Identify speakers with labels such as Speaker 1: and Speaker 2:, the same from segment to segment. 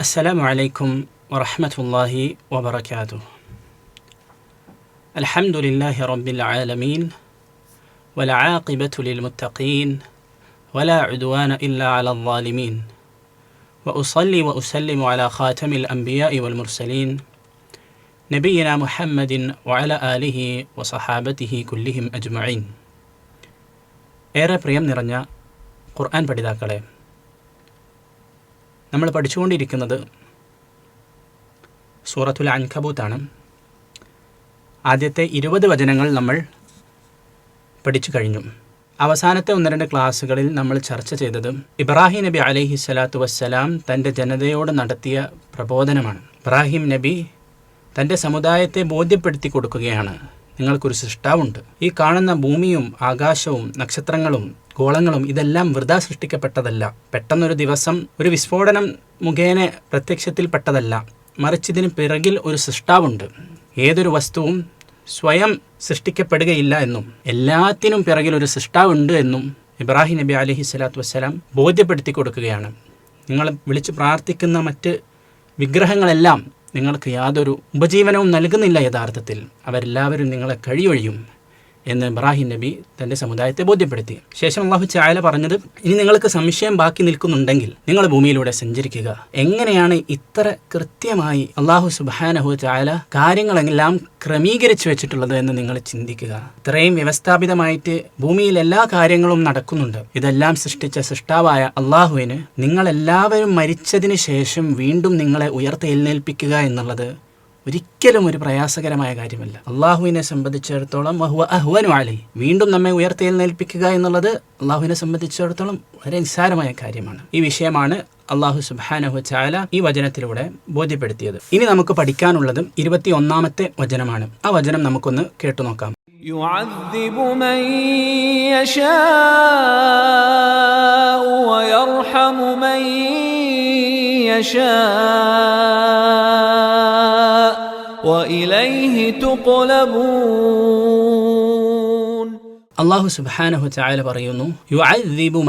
Speaker 1: السلام عليكم ورحمة الله وبركاته الحمد لله رب العالمين والعاقبة للمتقين ولا عدوان إلا على الظالمين وأصلي وأسلم على خاتم الأنبياء والمرسلين نبينا محمد وعلى آله وصحابته كلهم أجمعين ഏറെ പ്രിയം നിറഞ്ഞ ഖുർആൻ പഠിതാക്കളെ നമ്മൾ പഠിച്ചുകൊണ്ടിരിക്കുന്നത് സൂറത്തുൽ അൻഖബൂത്താണ് ആദ്യത്തെ ഇരുപത് വചനങ്ങൾ നമ്മൾ പഠിച്ചു കഴിഞ്ഞു. അവസാനത്തെ ഒന്ന് രണ്ട് ക്ലാസ്സുകളിൽ നമ്മൾ ചർച്ച ചെയ്തത് ഇബ്രാഹിം നബി അലൈഹി സ്വലാത്തു വസ്സലാം തന്റെ ജനതയോട് നടത്തിയ പ്രബോധനമാണ്. ഇബ്രാഹിം നബി തന്റെ സമുദായത്തെ ബോധ്യപ്പെടുത്തി കൊടുക്കുകയാണ്. നിങ്ങൾക്കൊരു സൃഷ്ടാവുണ്ട്. ഈ കാണുന്ന ഭൂമിയും ആകാശവും നക്ഷത്രങ്ങളും ഗോളങ്ങളും ഇതെല്ലാം വൃതാ സൃഷ്ടിക്കപ്പെട്ടതല്ല. പെട്ടെന്നൊരു ദിവസം ഒരു വിസ്ഫോടനം മുഖേന പ്രത്യക്ഷത്തിൽപ്പെട്ടതല്ല. മറിച്ച് ഇതിന് പിറകിൽ ഒരു സൃഷ്ടാവുണ്ട്. ഏതൊരു വസ്തുവും സ്വയം സൃഷ്ടിക്കപ്പെടുകയില്ല എന്നും എല്ലാത്തിനും പിറകിൽ ഒരു സൃഷ്ടാവുണ്ട് എന്നും ഇബ്രാഹിം നബി അലഹി സ്വലാത്തു വസ്സലാം ബോധ്യപ്പെടുത്തി കൊടുക്കുകയാണ്. നിങ്ങൾ വിളിച്ച് പ്രാർത്ഥിക്കുന്ന മറ്റ് വിഗ്രഹങ്ങളെല്ലാം നിങ്ങൾക്ക് യാതൊരു ഉപജീവനവും നൽകുന്നില്ല യഥാർത്ഥത്തിൽ. അവരെല്ലാവരും നിങ്ങളെ കഴിയൊഴിയും. എന്ന് ഇബ്രാഹിം നബി തന്റെ സമുദായത്തെ ബോധ്യപ്പെടുത്തി. ശേഷം അള്ളാഹു ചായല പറഞ്ഞത് ഇനി നിങ്ങൾക്ക് സംശയം ബാക്കി നിൽക്കുന്നുണ്ടെങ്കിൽ നിങ്ങൾ ഭൂമിയിലൂടെ സഞ്ചരിക്കുക. എങ്ങനെയാണ് ഇത്ര കൃത്യമായി അള്ളാഹു സുബാനഹു ചായല കാര്യങ്ങളെല്ലാം ക്രമീകരിച്ചു വെച്ചിട്ടുള്ളത് എന്ന് നിങ്ങൾ ചിന്തിക്കുക. ഇത്രയും വ്യവസ്ഥാപിതമായിട്ട് ഭൂമിയിൽ എല്ലാ കാര്യങ്ങളും നടക്കുന്നുണ്ട്. ഇതെല്ലാം സൃഷ്ടിച്ച സൃഷ്ടാവായ അള്ളാഹുവിന് നിങ്ങളെല്ലാവരും മരിച്ചതിന് ശേഷം വീണ്ടും നിങ്ങളെ ഉയർത്തെഴുന്നേൽപ്പിക്കുക എന്നുള്ളത് ഒരിക്കലും ഒരു പ്രയാസകരമായ കാര്യമല്ല അള്ളാഹുവിനെ സംബന്ധിച്ചിടത്തോളം വഹുവ അഹ്വനു അലി വീണ്ടും നമ്മെ ഉയർത്തെഴുന്നേൽപ്പിക്കുക എന്നുള്ളത് അള്ളാഹുവിനെ സംബന്ധിച്ചിടത്തോളം വളരെ നിസ്സാരമായ കാര്യമാണ് ഈ വിഷയമാണ് അള്ളാഹു സുബാനഹു ചാല ഈ വചനത്തിലൂടെ ബോധ്യപ്പെടുത്തിയത് ഇനി നമുക്ക് പഠിക്കാനുള്ളത് ഇരുപത്തി ഒന്നാമത്തെ വചനമാണ് ആ വചനം നമുക്കൊന്ന് കേട്ടു നോക്കാം
Speaker 2: يعذب من يشاء ويرحم من يشاء وإليه تقلبون
Speaker 1: അള്ളാഹു സുബാനഹു ചായ പറയുന്നു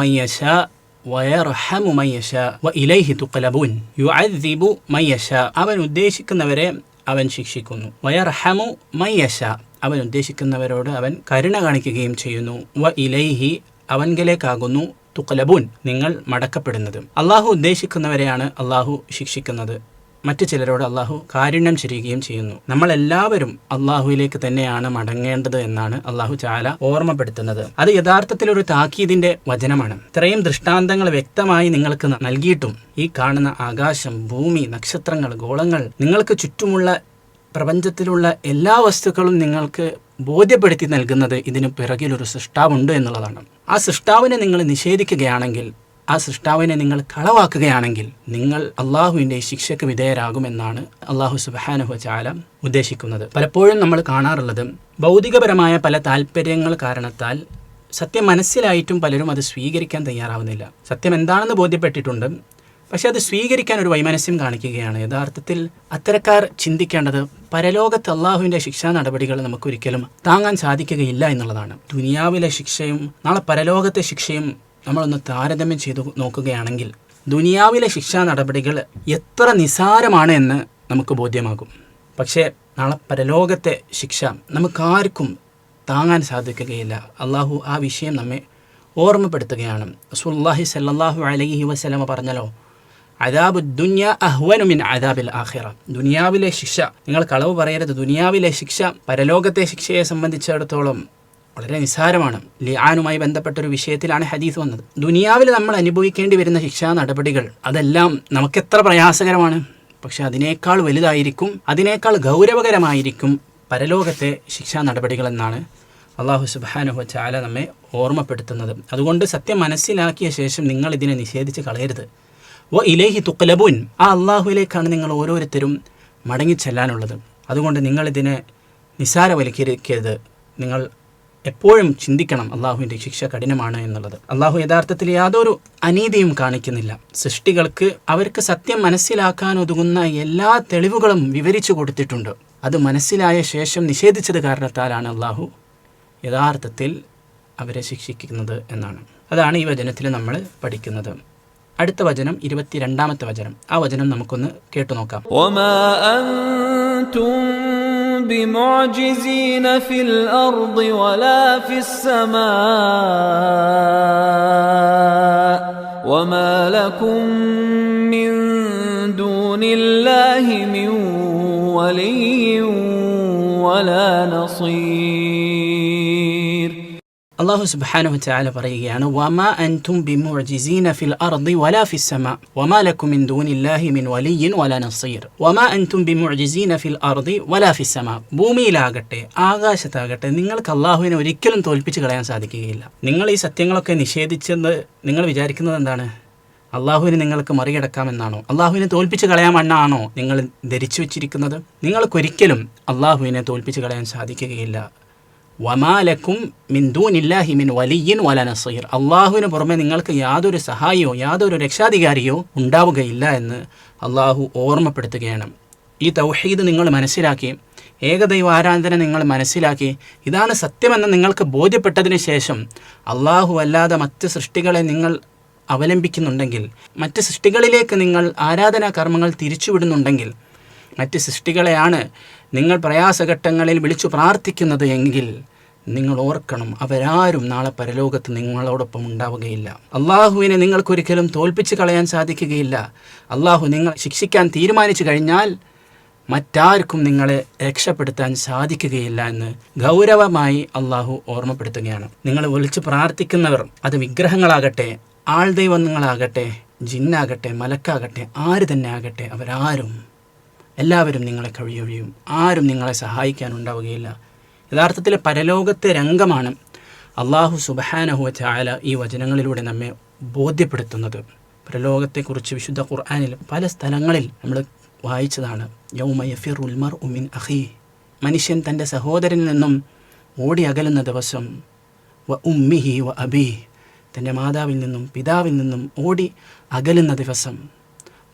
Speaker 1: യശാ വയർഹമു മൻ യശാ വ ഇലൈഹി തുഖ്ലബൂൻ. യുഅദ്ദിബു മൻ യശാ അവൻ ഉദ്ദേശിക്കുന്നവരെ അവൻ ശിക്ഷിക്കുന്നു. വയർഹമു മൻ യശാ അവൻ ഉദ്ദേശിക്കുന്നവരോട് അവൻ കരുണ കാണിക്കുകയും ചെയ്യുന്നു. വ ഇലൈഹി അവൻകിലേക്കാകുന്നു തുഖലബൂൻ നിങ്ങൾ മടക്കപ്പെടുന്നത്. അള്ളാഹു ഉദ്ദേശിക്കുന്നവരെയാണ് അള്ളാഹു ശിക്ഷിക്കുന്നത്. മറ്റു ചിലരോട് അള്ളാഹു കാരുണ്യം ചെയ്യുകയും ചെയ്യുന്നു. നമ്മളെല്ലാവരും അള്ളാഹുവിലേക്ക് തന്നെയാണ് മടങ്ങേണ്ടത് എന്നാണ് അള്ളാഹു ചാല ഓർമ്മപ്പെടുത്തുന്നത്. അത് യഥാർത്ഥത്തിൽ ഒരു താക്കീതിന്റെ വചനമാണ്. ഇത്രയും ദൃഷ്ടാന്തങ്ങൾ വ്യക്തമായി നിങ്ങൾക്ക് നൽകിയിട്ടും ഈ കാണുന്ന ആകാശം ഭൂമി നക്ഷത്രങ്ങൾ ഗോളങ്ങൾ നിങ്ങൾക്ക് ചുറ്റുമുള്ള പ്രപഞ്ചത്തിലുള്ള എല്ലാ വസ്തുക്കളും നിങ്ങൾക്ക് ബോധ്യപ്പെടുത്തി നൽകുന്നത് ഇതിന് പിറകിലൊരു സൃഷ്ടാവുണ്ട് എന്നുള്ളതാണ്. ആ സൃഷ്ടാവിനെ നിങ്ങൾ നിഷേധിക്കുകയാണെങ്കിൽ ആ സൃഷ്ടാവിനെ നിങ്ങൾ കളവാക്കുകയാണെങ്കിൽ നിങ്ങൾ അള്ളാഹുവിന്റെ ശിക്ഷയ്ക്ക് വിധേയരാകുമെന്നാണ് അള്ളാഹു സുബാനുഹു ചാല ഉദ്ദേശിക്കുന്നത്. പലപ്പോഴും നമ്മൾ കാണാറുള്ളത് ഭൗതികപരമായ പല താല്പര്യങ്ങൾ കാരണത്താൽ സത്യം മനസ്സിലായിട്ടും പലരും അത് സ്വീകരിക്കാൻ തയ്യാറാവുന്നില്ല. സത്യം എന്താണെന്ന് ബോധ്യപ്പെട്ടിട്ടുണ്ട്. പക്ഷെ അത് സ്വീകരിക്കാൻ ഒരു വൈമനസ്യം കാണിക്കുകയാണ്. യഥാർത്ഥത്തിൽ അത്തരക്കാർ ചിന്തിക്കേണ്ടത് പരലോകത്ത് അള്ളാഹുവിന്റെ ശിക്ഷാ നടപടികൾ നമുക്കൊരിക്കലും താങ്ങാൻ സാധിക്കുകയില്ല എന്നുള്ളതാണ്. ദുനിയാവിലെ ശിക്ഷയും നാളെ പരലോകത്തെ ശിക്ഷയും നമ്മളൊന്ന് താരതമ്യം ചെയ്തു നോക്കുകയാണെങ്കിൽ ദുനിയാവിലെ ശിക്ഷാ നടപടികൾ എത്ര നിസാരമാണ് എന്ന് നമുക്ക് ബോധ്യമാകും. പക്ഷേ നാളെ പരലോകത്തെ ശിക്ഷ നമുക്കാർക്കും താങ്ങാൻ സാധിക്കുകയില്ല. അള്ളാഹു ആ വിഷയം നമ്മെ ഓർമ്മപ്പെടുത്തുകയാണ്. സുല്ലാഹി സല്ലാഹു അലഹി വസ്ലമ പറഞ്ഞല്ലോ അദാബ് ദുന്യ അഹ്വനുമിൻ അദാബിൽ ആഖിറ. ദുനിയാവിലെ ശിക്ഷ നിങ്ങൾ കളവ് പറയരുത്. ദുനിയാവിലെ ശിക്ഷ പരലോകത്തെ ശിക്ഷയെ സംബന്ധിച്ചിടത്തോളം വളരെ നിസ്സാരമാണ്. ലിയാനുമായി ബന്ധപ്പെട്ട ഒരു വിഷയത്തിലാണ് ഹദീസ് വന്നത്. ദുനിയാവിൽ നമ്മൾ അനുഭവിക്കേണ്ടി വരുന്ന ശിക്ഷാ നടപടികൾ അതെല്ലാം നമുക്കെത്ര പ്രയാസകരമാണ്. പക്ഷെ അതിനേക്കാൾ വലുതായിരിക്കും അതിനേക്കാൾ ഗൗരവകരമായിരിക്കും പരലോകത്തെ ശിക്ഷാ നടപടികളെന്നാണ് അള്ളാഹു സുബാനുഹ ചാല നമ്മെ ഓർമ്മപ്പെടുത്തുന്നത്. അതുകൊണ്ട് സത്യം മനസ്സിലാക്കിയ ശേഷം നിങ്ങൾ ഇതിനെ നിഷേധിച്ച് കളയരുത്. ഓ ഇലേഹി തുക്കലബുൻ ആ അള്ളാഹുവിലേക്കാണ് നിങ്ങൾ ഓരോരുത്തരും മടങ്ങിച്ചെല്ലാനുള്ളത്. അതുകൊണ്ട് നിങ്ങളിതിനെ നിസാരവൽക്കരിക്കരുത് നിങ്ങൾ എപ്പോഴും ചിന്തിക്കണം അള്ളാഹുവിന്റെ ശിക്ഷ കഠിനമാണ് എന്നുള്ളത്. അള്ളാഹു യഥാർത്ഥത്തിൽ യാതൊരു അനീതിയും കാണിക്കുന്നില്ല. സൃഷ്ടികൾക്ക് അവർക്ക് സത്യം മനസ്സിലാക്കാൻ ഒതുങ്ങുന്ന എല്ലാ തെളിവുകളും വിവരിച്ചു കൊടുത്തിട്ടുണ്ട്. അത് മനസ്സിലായ ശേഷം നിഷേധിച്ചത് കാരണത്താലാണ് അള്ളാഹു യഥാർത്ഥത്തിൽ അവരെ ശിക്ഷിക്കുന്നത് എന്നാണ്. അതാണ് ഈ വചനത്തിൽ നമ്മൾ പഠിക്കുന്നത്. അടുത്ത വചനം ഇരുപത്തിരണ്ടാമത്തെ വചനം. ആ വചനം നമുക്കൊന്ന് കേട്ടു നോക്കാം.
Speaker 2: بمعجزين في الأرض ولا في السماء وما لكم من دون الله من ولي ولا نصير.
Speaker 1: അള്ളാഹു സുബ്ഹാനഹു വതആല പറയുകയാണ് വമാ അൻതും ബിമുഅ്ജിസീന ഫിൽ അർദി വലാ ഫിസ് സമാ വമാ ലക്കും മിൻ ദൂനില്ലാഹി മിൻ വലിയ്യിൻ വലാ നസീർ വമാ അൻതും ബിമുഅ്ജിസീന ഫിൽ അർദി വലാ ഫിസ് സമാ ഭൂമിയിലാകട്ടെ ആകാശത്താകട്ടെ നിങ്ങൾക്ക് അള്ളാഹുവിനെ ഒരിക്കലും തോൽപ്പിച്ച് കളയാൻ സാധിക്കുകയില്ല. നിങ്ങൾ ഈ സത്യങ്ങളൊക്കെ നിഷേധിച്ചെന്ന് നിങ്ങൾ വിചാരിക്കുന്നത് എന്താണ്? അള്ളാഹുവിനെ നിങ്ങൾക്ക് മറികടക്കാമെന്നാണോ? അള്ളാഹുവിനെ തോൽപ്പിച്ച് കളയാമെന്നാണോ നിങ്ങൾ ധരിച്ചു വെച്ചിരിക്കുന്നത്? നിങ്ങൾക്കൊരിക്കലും അള്ളാഹുവിനെ തോൽപ്പിച്ച് കളയാൻ സാധിക്കുകയില്ല. വമാലക്കും മിന്ദൂനില്ലാഹി മിൻ വലിയൻ വല നസീർ. അള്ളാഹുവിന് പുറമെ നിങ്ങൾക്ക് യാതൊരു സഹായിയോ യാതൊരു രക്ഷാധികാരിയോ ഉണ്ടാവുകയില്ല എന്ന് അള്ളാഹു ഓർമ്മപ്പെടുത്തുകയാണ്. ഈ തൗഹീദ് നിങ്ങൾ മനസ്സിലാക്കി ഏകദൈവ ആരാധന നിങ്ങൾ മനസ്സിലാക്കി ഇതാണ് സത്യമെന്ന് നിങ്ങൾക്ക് ബോധ്യപ്പെട്ടതിന് ശേഷം അള്ളാഹു അല്ലാതെ മറ്റ് സൃഷ്ടികളെ നിങ്ങൾ അവലംബിക്കുന്നുണ്ടെങ്കിൽ മറ്റ് സൃഷ്ടികളിലേക്ക് നിങ്ങൾ ആരാധനാ കർമ്മങ്ങൾ തിരിച്ചുവിടുന്നുണ്ടെങ്കിൽ മറ്റ് സൃഷ്ടികളെയാണ് നിങ്ങൾ പ്രയാസഘട്ടങ്ങളിൽ വിളിച്ചു പ്രാർത്ഥിക്കുന്നത് എങ്കിൽ നിങ്ങൾ ഓർക്കണം അവരാരും നാളെ പരലോകത്ത് നിങ്ങളോടൊപ്പം ഉണ്ടാവുകയില്ല. അള്ളാഹുവിനെ നിങ്ങൾക്കൊരിക്കലും തോൽപ്പിച്ച് കളയാൻ സാധിക്കുകയില്ല. അള്ളാഹു നിങ്ങൾ ശിക്ഷിക്കാൻ തീരുമാനിച്ചു കഴിഞ്ഞാൽ മറ്റാർക്കും നിങ്ങളെ രക്ഷപ്പെടുത്താൻ സാധിക്കുകയില്ല എന്ന് ഗൗരവമായി അള്ളാഹു ഓർമ്മപ്പെടുത്തുകയാണ്. നിങ്ങൾ വിളിച്ച് പ്രാർത്ഥിക്കുന്നവർ അത് വിഗ്രഹങ്ങളാകട്ടെ ആൾദൈവങ്ങളാകട്ടെ ജിന്നാകട്ടെ മലക്കാകട്ടെ ആര് തന്നെ ആകട്ടെ അവരാരും എല്ലാവരും നിങ്ങളെ കഴിയൊഴിയും ആരും നിങ്ങളെ സഹായിക്കാനുണ്ടാവുകയില്ല. യഥാർത്ഥത്തിലെ പരലോകത്തെ രംഗമാണ് അള്ളാഹു സുബഹാനഹുവ ചായാല ഈ വചനങ്ങളിലൂടെ നമ്മെ ബോധ്യപ്പെടുത്തുന്നത്. പരലോകത്തെക്കുറിച്ച് വിശുദ്ധ ഖുർആാനിൽ പല സ്ഥലങ്ങളിൽ നമ്മൾ വായിച്ചതാണ്. യൗമ യഫിറുൽ ഉൽമർ ഉമിൻ അഹി മനുഷ്യൻ തന്റെ സഹോദരനിൽ നിന്നും ഓടി അകലുന്ന ദിവസം വ ഉമ്മിഹി വ അബി. തന്റെ മാതാവിൽ നിന്നും പിതാവിൽ നിന്നും ഓടി അകലുന്ന ദിവസം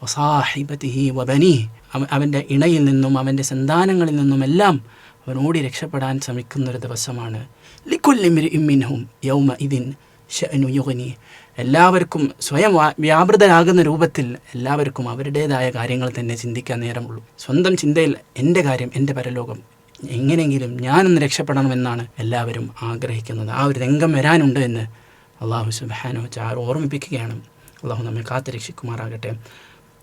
Speaker 1: വ സാഹിബത്തിഹി വ വബനി അവന്റെ ഇണയിൽ നിന്നും അവന്റെ സന്താനങ്ങളിൽ നിന്നുമെല്ലാം അവൻ ഓടി രക്ഷപ്പെടാൻ ശ്രമിക്കുന്നൊരു ദിവസമാണ്. ലിക്കുല്ലിമിരി ഇമ്മിൻഹും യൗമ ഇതിൻ ഷനു യുഗനി. എല്ലാവർക്കും സ്വയം വ്യാപൃതരാകുന്ന രൂപത്തിൽ എല്ലാവർക്കും അവരുടേതായ കാര്യങ്ങൾ തന്നെ ചിന്തിക്കാൻ നേരമുള്ളൂ. സ്വന്തം ചിന്തയിൽ എന്റെ കാര്യം എന്റെ പരലോകം എങ്ങനെയെങ്കിലും ഞാനൊന്ന് രക്ഷപ്പെടണമെന്നാണ് എല്ലാവരും ആഗ്രഹിക്കുന്നത്. ആ ഒരു രംഗം വരാനുണ്ട് എന്ന് അള്ളാഹു സുബാനോ ചാർ ഓർമ്മിപ്പിക്കുകയാണ്. അള്ളാഹു നമ്മെ കാത്തുരക്ഷിക്കുമാറാകട്ടെ.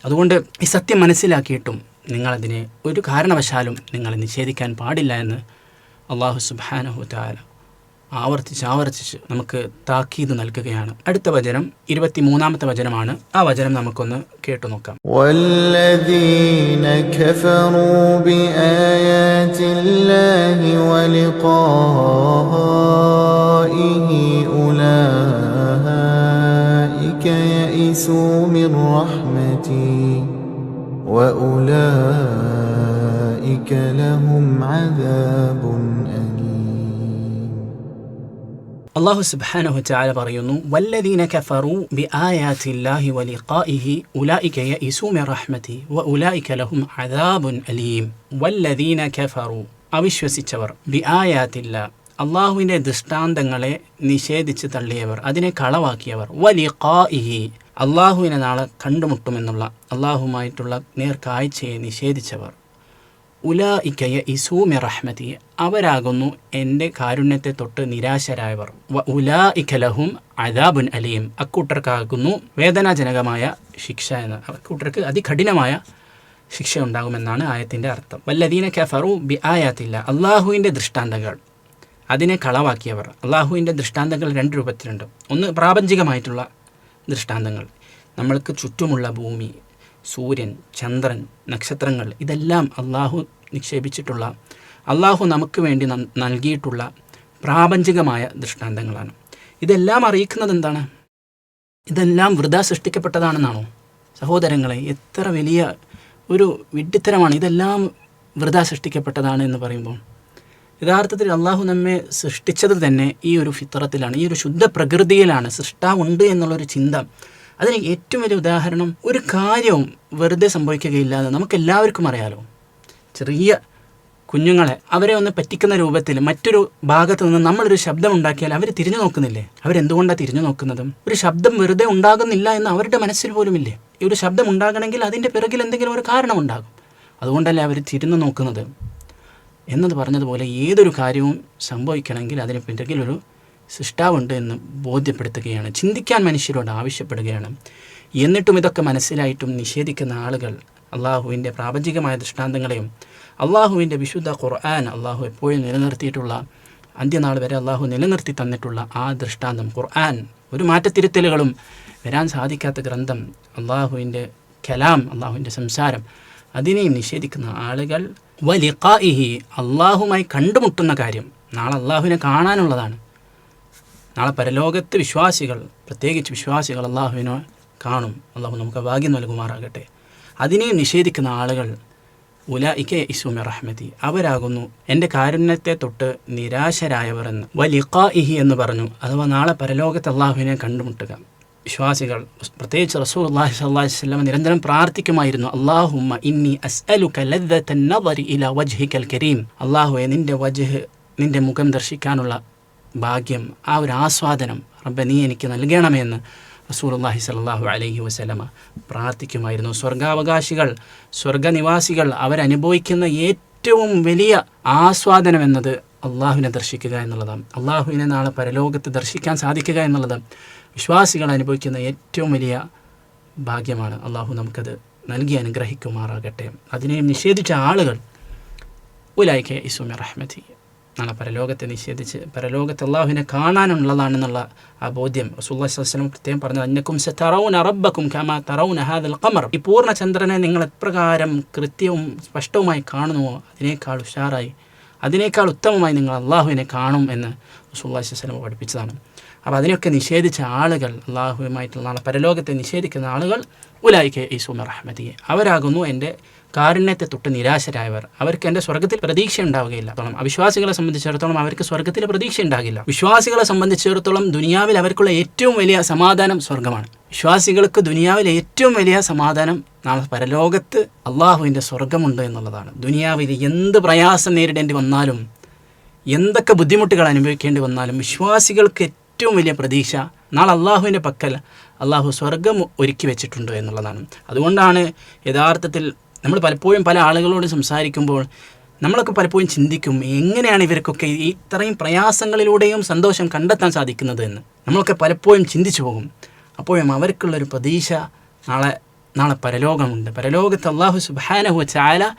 Speaker 1: അതുകൊണ്ട് ഈ സത്യം മനസ്സിലാക്കിയിട്ടും നിങ്ങളതിനെ ഒരു കാരണവശാലും നിങ്ങൾ നിഷേധിക്കാൻ പാടില്ല എന്ന് അള്ളാഹു സുബാനഹു താല ആവർത്തിച്ച് ആവർത്തിച്ച് നമുക്ക് താക്കീത് നൽകുകയാണ് അടുത്ത വചനം ഇരുപത്തി മൂന്നാമത്തെ വചനമാണ് ആ വചനം നമുക്കൊന്ന് കേട്ടു നോക്കാം
Speaker 3: والذين
Speaker 1: അള്ളാഹു സുബ്ഹാനഹു തആല പറയുന്നു വല്ലദീന കഫറു ബി ആയാത്തില്ലാഹി വലിഖാഇഹി ഉലൈക യഇസു മിർ റഹ്മതി വ ഉലായിക ലഹും അദാബുൻ അലീം. വല്ലദീന കഫറു അവിശ്വസിച്ചവർ ബി ആയാത്തില്ല അള്ളാഹുവിന്റെ ദൃഷ്ടാന്തങ്ങളെ നിഷേധിച്ച് തള്ളിയവർ അതിനെ കളവാക്കിയവർ വലിഖാഇഹി അള്ളാഹുവിനെ നാളെ കണ്ടുമുട്ടുമെന്നുള്ള അള്ളാഹുമായിട്ടുള്ള നേർക്കാഴ്ചയെ നിഷേധിച്ചവർ. ഉലായിക്കയ ഇസൂമി റഹ്മതി. അവരാകുന്നു എന്റെ കാരുണ്യത്തെ തൊട്ട് നിരാശരായവർ. വ അദാബുൻ അലീം. അക്കൂട്ടർക്കാകുന്നു വേദനാജനകമായ ശിക്ഷ എന്ന്. അക്കൂട്ടർക്ക് അതികഠിനമായ ശിക്ഷ ഉണ്ടാകുമെന്നാണ് ആയത്തിന്റെ അർത്ഥം. വല്ലദീന കഫറു ബി ആയാത്തില്ല. അള്ളാഹുവിന്റെ ദൃഷ്ടാന്തങ്ങൾ. അതിനെ കളവാക്കിയവർ. അള്ളാഹുവിന്റെ ദൃഷ്ടാന്തങ്ങൾ രണ്ട് രൂപത്തിലുണ്ട്. ഒന്ന് പ്രാപഞ്ചികമായിട്ടുള്ള ദൃഷ്ടാന്തങ്ങൾ. നമ്മൾക്ക് ചുറ്റുമുള്ള ഭൂമി സൂര്യൻ ചന്ദ്രൻ നക്ഷത്രങ്ങൾ ഇതെല്ലാം അള്ളാഹു നിക്ഷേപിച്ചിട്ടുള്ള അള്ളാഹു നമുക്ക് വേണ്ടി നൽകിയിട്ടുള്ള പ്രാപഞ്ചികമായ ദൃഷ്ടാന്തങ്ങളാണ്. ഇതെല്ലാം അറിയിക്കുന്നത് എന്താണ്? ഇതെല്ലാം വൃത സൃഷ്ടിക്കപ്പെട്ടതാണെന്നാണോ? സഹോദരങ്ങളെ എത്ര വലിയ ഒരു വിഡ്ഢിത്തരമാണ് ഇതെല്ലാം വൃത സൃഷ്ടിക്കപ്പെട്ടതാണ് എന്ന് പറയുമ്പോൾ. യഥാർത്ഥത്തിൽ അള്ളാഹു നമ്മെ സൃഷ്ടിച്ചത് തന്നെ ഈ ഒരു ഫിത്രത്തിലാണ് ഈ ഒരു ശുദ്ധ പ്രകൃതിയിലാണ്. സൃഷ്ടാവുണ്ട് എന്നുള്ളൊരു ചിന്ത. അതിന് ഏറ്റവും വലിയ ഉദാഹരണം ഒരു കാര്യവും വെറുതെ സംഭവിക്കുകയില്ലാതെ നമുക്കെല്ലാവർക്കും അറിയാലോ. ചെറിയ കുഞ്ഞുങ്ങളെ അവരെ ഒന്ന് പറ്റിക്കുന്ന രൂപത്തിൽ മറ്റൊരു ഭാഗത്ത് നിന്ന് നമ്മളൊരു ശബ്ദം ഉണ്ടാക്കിയാൽ അവർ തിരിഞ്ഞു നോക്കുന്നില്ലേ? അവരെന്തുകൊണ്ടാണ് തിരിഞ്ഞു നോക്കുന്നതും? ഒരു ശബ്ദം വെറുതെ ഉണ്ടാകുന്നില്ല എന്ന് അവരുടെ മനസ്സിൽ പോലുമില്ലേ? ഈ ഒരു ശബ്ദം ഉണ്ടാകണമെങ്കിൽ അതിന്റെ പിറകിൽ എന്തെങ്കിലും ഒരു കാരണമുണ്ടാകും അതുകൊണ്ടല്ലേ അവർ തിരിഞ്ഞു നോക്കുന്നത്? എന്നത് പറഞ്ഞതുപോലെ ഏതൊരു കാര്യവും സംഭവിക്കണമെങ്കിൽ അതിന് പിറകിൽ ഒരു സൃഷ്ടാവുണ്ട് എന്ന് ബോധ്യപ്പെടുത്തുകയാണ്. ചിന്തിക്കാൻ മനുഷ്യരോട് ആവശ്യപ്പെടുകയാണ്. എന്നിട്ടും ഇതൊക്കെ മനസ്സിലായിട്ടും നിഷേധിക്കുന്ന ആളുകൾ അള്ളാഹുവിന്റെ പ്രാപഞ്ചികമായ ദൃഷ്ടാന്തങ്ങളെയും അള്ളാഹുവിന്റെ വിശുദ്ധ ഖുർആൻ അള്ളാഹു എപ്പോഴും നിലനിർത്തിയിട്ടുള്ള അന്ത്യനാൾ വരെ അള്ളാഹു നിലനിർത്തി തന്നിട്ടുള്ള ആ ദൃഷ്ടാന്തം ഖുർആൻ. ഒരു മാറ്റത്തിരുത്തലുകളും വരാൻ സാധിക്കാത്ത ഗ്രന്ഥം അള്ളാഹുവിന്റെ കലാം അള്ളാഹുവിന്റെ സംസാരം. അതിനെയും നിഷേധിക്കുന്ന ആളുകൾ വലിഖാഇഹി അള്ളാഹുമായി കണ്ടുമുട്ടുന്ന കാര്യം. നാളെ അള്ളാഹുവിനെ കാണാനുള്ളതാണ്. നാളെ പരലോകത്ത് വിശ്വാസികൾ പ്രത്യേകിച്ച് വിശ്വാസികൾ അള്ളാഹുവിനെ കാണും. അള്ളാഹു നമുക്ക് ഭാഗ്യം നൽകുമാറാകട്ടെ. അതിനെയും നിഷേധിക്കുന്ന ആളുകൾ ഉല ഇക്കെ ഇസുമി റഹ്മതി. അവരാകുന്നു എന്റെ കാരുണ്യത്തെ തൊട്ട് നിരാശരായവർ എന്ന് ഇഹി എന്ന് പറഞ്ഞു. അഥവാ നാളെ പരലോകത്ത് അള്ളാഹുവിനെ കണ്ടുമുട്ടുക. വിശ്വാസികൾ പ്രത്യേകിച്ച് റസൂൽ അള്ളാഹി സ്വല്ലല്ലാഹി അലൈഹി വസല്ലം നിരന്തരം പ്രാർത്ഥിക്കുമായിരുന്നു. അള്ളാഹുമ്മ ഇന്നി അസ്അലുക്കൽ കരീം. അള്ളാഹുവെ നിന്റെ വജ്ഹ് നിന്റെ മുഖം ദർശിക്കാനുള്ള ഭാഗ്യം ആ ഒരു ആസ്വാദനം റബ്ബെ നീ എനിക്ക് നൽകണമെന്ന് റസൂലുള്ളാഹി സലാഹു അലൈഹി വസ്ലമ പ്രാർത്ഥിക്കുമായിരുന്നു. സ്വർഗാവകാശികൾ സ്വർഗനിവാസികൾ അവരനുഭവിക്കുന്ന ഏറ്റവും വലിയ ആസ്വാദനം എന്നത് അള്ളാഹുവിനെ ദർശിക്കുക എന്നുള്ളതാണ്. അള്ളാഹുവിനെ നാളെ പരലോകത്ത് ദർശിക്കാൻ സാധിക്കുക എന്നുള്ളത് വിശ്വാസികൾ അനുഭവിക്കുന്ന ഏറ്റവും വലിയ ഭാഗ്യമാണ്. അള്ളാഹു നമുക്കത് നൽകി അനുഗ്രഹിക്കുമാറാകട്ടെ. അതിനെയും നിഷേധിച്ച ആളുകൾ ഉലായിക്കെ ഇസുമി റഹ്മതി. നാളെ പരലോകത്തെ നിഷേധിച്ച് പരലോകത്ത് അള്ളാഹുവിനെ കാണാനുള്ളതാണെന്നുള്ള ആ ബോധ്യം. സുല്ലാസ്ലം കൃത്യം പറഞ്ഞത് പറഞ്ഞു അന്നക്കും തറൗന റബ്ബക്കും കമാ തറൗന ഹാദൽ ഖമർ. ഈ പൂർണ ചന്ദ്രനെ നിങ്ങൾ എപ്രകാരം കൃത്യവും സ്പഷ്ടവുമായി കാണുന്നുവോ അതിനേക്കാൾ ഉഷാറായി അതിനേക്കാൾ ഉത്തമമായി നിങ്ങൾ അള്ളാഹുവിനെ കാണും എന്ന് സുല്ലാസ്ലം പഠിപ്പിച്ചതാണ്. അപ്പോൾ അതിനൊക്കെ നിഷേധിച്ച ആളുകൾ അള്ളാഹുവുമായിട്ടുള്ള നാളെ പരലോകത്തെ നിഷേധിക്കുന്ന ആളുകൾ ഉലായിക്കെ ഈസുമ റഹ്മതിയെ അവരാകുന്നു എന്റെ കാരുണ്യത്തെ തൊട്ട് നിരാശരായവർ. അവർക്ക് എന്റെ സ്വർഗത്തിൽ പ്രതീക്ഷ ഉണ്ടാവുകയില്ല. അവിശ്വാസികളെ സംബന്ധിച്ചിടത്തോളം അവർക്ക് സ്വർഗത്തിൽ പ്രതീക്ഷ ഉണ്ടാകില്ല. വിശ്വാസികളെ സംബന്ധിച്ചിടത്തോളം ദുനിയാവിൽ അവർക്കുള്ള ഏറ്റവും വലിയ സമാധാനം സ്വർഗമാണ് വിശ്വാസികൾക്ക് ദുനിയാവിലെ ഏറ്റവും വലിയ സമാധാനം നാളെ പരലോകത്ത് അള്ളാഹുവിന്റെ സ്വർഗമുണ്ട് എന്നുള്ളതാണ്. ദുനിയാവിൽ എന്ത് പ്രയാസം നേരിടേണ്ടി വന്നാലും എന്തൊക്കെ ബുദ്ധിമുട്ടുകൾ അനുഭവിക്കേണ്ടി വന്നാലും വിശ്വാസികൾക്ക് ഏറ്റവും വലിയ പ്രതീക്ഷ നാളെ അള്ളാഹുവിന്റെ പക്കൽ അള്ളാഹു സ്വർഗം ഒരുക്കി വെച്ചിട്ടുണ്ട് എന്നുള്ളതാണ്. അതുകൊണ്ടാണ് യഥാർത്ഥത്തിൽ നമ്മൾ പലപ്പോഴും പല ആളുകളോട് സംസാരിക്കുമ്പോൾ നമ്മളൊക്കെ പലപ്പോഴും ചിന്തിക്കും എങ്ങനെയാണ് ഇവർക്കൊക്കെ ഇത്രയും പ്രയാസങ്ങളിലൂടെയും സന്തോഷം കണ്ടെത്താൻ സാധിക്കുന്നത് എന്ന്. നമ്മളൊക്കെ പലപ്പോഴും ചിന്തിച്ചു പോകും. അപ്പോഴും അവർക്കുള്ളൊരു പ്രതീക്ഷ നാളെ നാളെ പരലോകമുണ്ട്. പരലോകത്ത് അള്ളാഹു സുബാനഹു ചാല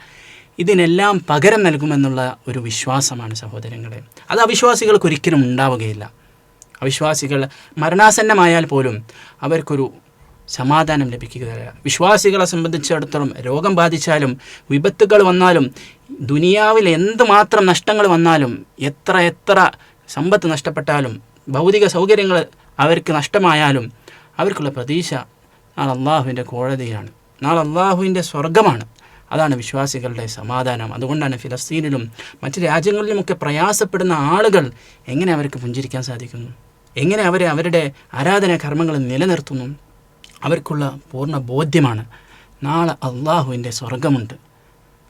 Speaker 1: ഇതിനെല്ലാം പകരം നൽകുമെന്നുള്ള ഒരു വിശ്വാസമാണ് സഹോദരങ്ങളെ. അത് അവിശ്വാസികൾക്ക് ഒരിക്കലും ഉണ്ടാവുകയില്ല. അവിശ്വാസികൾ മരണാസന്നമായാൽ പോലും അവർക്കൊരു സമാധാനം ലഭിക്കുകയില്ല വിശ്വാസികളെ സംബന്ധിച്ചിടത്തോളം രോഗം ബാധിച്ചാലും വിപത്തുകൾ വന്നാലും ദുനിയാവിൽ എന്തുമാത്രം നഷ്ടങ്ങൾ വന്നാലും എത്ര എത്ര സമ്പത്ത് നഷ്ടപ്പെട്ടാലും ഭൗതിക സൗകര്യങ്ങൾ അവർക്ക് നഷ്ടമായാലും അവർക്കുള്ള പ്രതീക്ഷ നാളെ അള്ളാഹുവിന്റെ കോടതിയാണ് നാളെ അള്ളാഹുവിന്റെ സ്വർഗമാണ് അതാണ് വിശ്വാസികളുടെ സമാധാനം. അതുകൊണ്ടാണ് ഫിലസ്തീനിലും മറ്റ് രാജ്യങ്ങളിലുമൊക്കെ പ്രയാസപ്പെടുന്ന ആളുകൾ എങ്ങനെ അവർക്ക് പുഞ്ചിരിക്കാൻ സാധിക്കുന്നു? എങ്ങനെ അവർ അവരുടെ ആരാധന കർമ്മങ്ങൾ നിലനിർത്തുന്നു? അവർക്കുള്ള പൂർണ ബോധ്യമാണ്. നാളെ അള്ളാഹുവിന്റെ സ്വർഗമുണ്ട്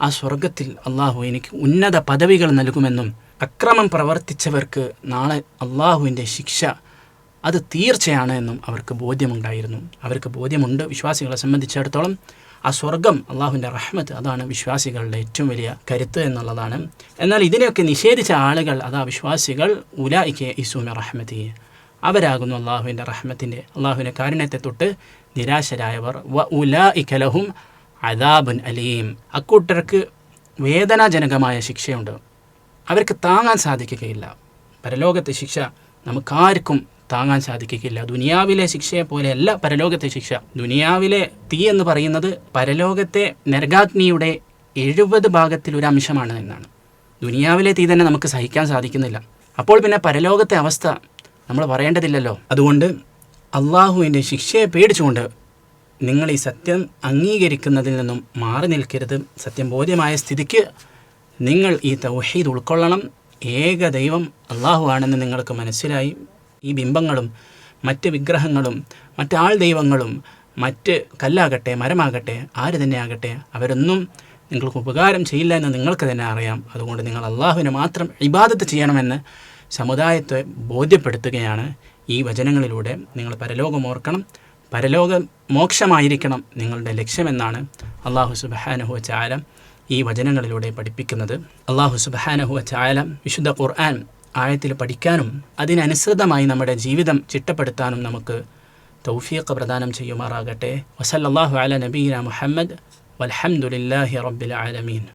Speaker 1: ആ സ്വർഗത്തിൽ അള്ളാഹു എനിക്ക് ഉന്നത പദവികൾ നൽകുമെന്നും അക്രമം പ്രവർത്തിച്ചവർക്ക് നാളെ അള്ളാഹുവിന്റെ ശിക്ഷ അത് തീർച്ചയാണ് എന്നും അവർക്ക് ബോധ്യമുണ്ടായിരുന്നു. അവർക്ക് ബോധ്യമുണ്ട്. വിശ്വാസികളെ സംബന്ധിച്ചിടത്തോളം ആ സ്വർഗം അള്ളാഹുവിന്റെ റഹ്മത്ത് അതാണ് വിശ്വാസികളുടെ ഏറ്റവും വലിയ കരുത്ത് എന്നുള്ളതാണ്. എന്നാൽ ഇതിനെയൊക്കെ നിഷേധിച്ച ആളുകൾ അതാ വിശ്വാസികൾ ഉലായിക്കെ ഇസൂമ റഹ്മത്തി. അവരാകുന്നു അള്ളാഹുവിന്റെ റഹ്മത്തിന്റെ. അള്ളാഹുവിന്റെ കാരുണ്യത്തെ തൊട്ട് നിരാശരായവർ. വ ഉലായിക്കലഹും അദാബുൻ അലീം. അക്കൂട്ടർക്ക് വേദനാജനകമായ ശിക്ഷയുണ്ട്. അവർക്ക് താങ്ങാൻ സാധിക്കുകയില്ല. പരലോകത്തെ ശിക്ഷ നമുക്കാർക്കും താങ്ങാൻ സാധിക്കുകയില്ല. ദുനിയാവിലെ ശിക്ഷയെ പോലെയല്ല പരലോകത്തെ ശിക്ഷ. ദുനിയാവിലെ തീ എന്ന് പറയുന്നത് പരലോകത്തെ നരകാഗ്നിയുടെ എഴുപത് ഭാഗത്തിൽ ഒരു അംശമാണ് എന്നാണ്. ദുനിയാവിലെ തീ തന്നെ നമുക്ക് സഹിക്കാൻ സാധിക്കുന്നില്ല. അപ്പോൾ പിന്നെ പരലോകത്തെ അവസ്ഥ നമ്മൾ പറയേണ്ടതില്ലല്ലോ. അതുകൊണ്ട് അള്ളാഹുവിന്റെ ശിക്ഷയെ പേടിച്ചുകൊണ്ട് നിങ്ങൾ ഈ സത്യം അംഗീകരിക്കുന്നതിൽ നിന്നും മാറി നിൽക്കരുത്. സത്യം ബോധ്യമായ സ്ഥിതിക്ക് നിങ്ങൾ ഈ തൗഹീദ് ഉൾക്കൊള്ളണം. ഏക ദൈവം അള്ളാഹു ആണെന്ന് നിങ്ങൾക്ക് മനസ്സിലായി. ഈ ബിംബങ്ങളും മറ്റ് വിഗ്രഹങ്ങളും മറ്റാൾ ദൈവങ്ങളും മറ്റ് കല്ലാകട്ടെ മരമാകട്ടെ ആര് തന്നെ ആകട്ടെ അവരൊന്നും നിങ്ങൾക്ക് ഉപകാരം ചെയ്യില്ല എന്ന് നിങ്ങൾക്ക് തന്നെ അറിയാം. അതുകൊണ്ട് നിങ്ങൾ അള്ളാഹുവിനെ മാത്രം ഇബാദത്ത് ചെയ്യണമെന്ന് സമുദായത്തെ ബോധ്യപ്പെടുത്തുകയാണ് ഈ വചനങ്ങളിലൂടെ. നിങ്ങൾ പരലോകമോർക്കണം പരലോക മോക്ഷമായിരിക്കണം നിങ്ങളുടെ ലക്ഷ്യമെന്നാണ് അള്ളാഹു സുബഹാനഹു ചാല ഈ വചനങ്ങളിലൂടെ പഠിപ്പിക്കുന്നത്. അള്ളാഹു സുബഹാനഹു ചാല വിശുദ്ധ ഖുർആൻ ആയത്തിൽ പഠിക്കാനും അതിനനുസൃതമായി നമ്മുടെ ജീവിതം ചിട്ടപ്പെടുത്താനും നമുക്ക് തൗഫീഖ് പ്രദാനം ചെയ്യുമാറാകട്ടെ. വസല്ലാഹു അല നബീന മുഹമ്മദ്. വലഹമുല്ലാഹി റബ്ബിൽ ആലമീൻ.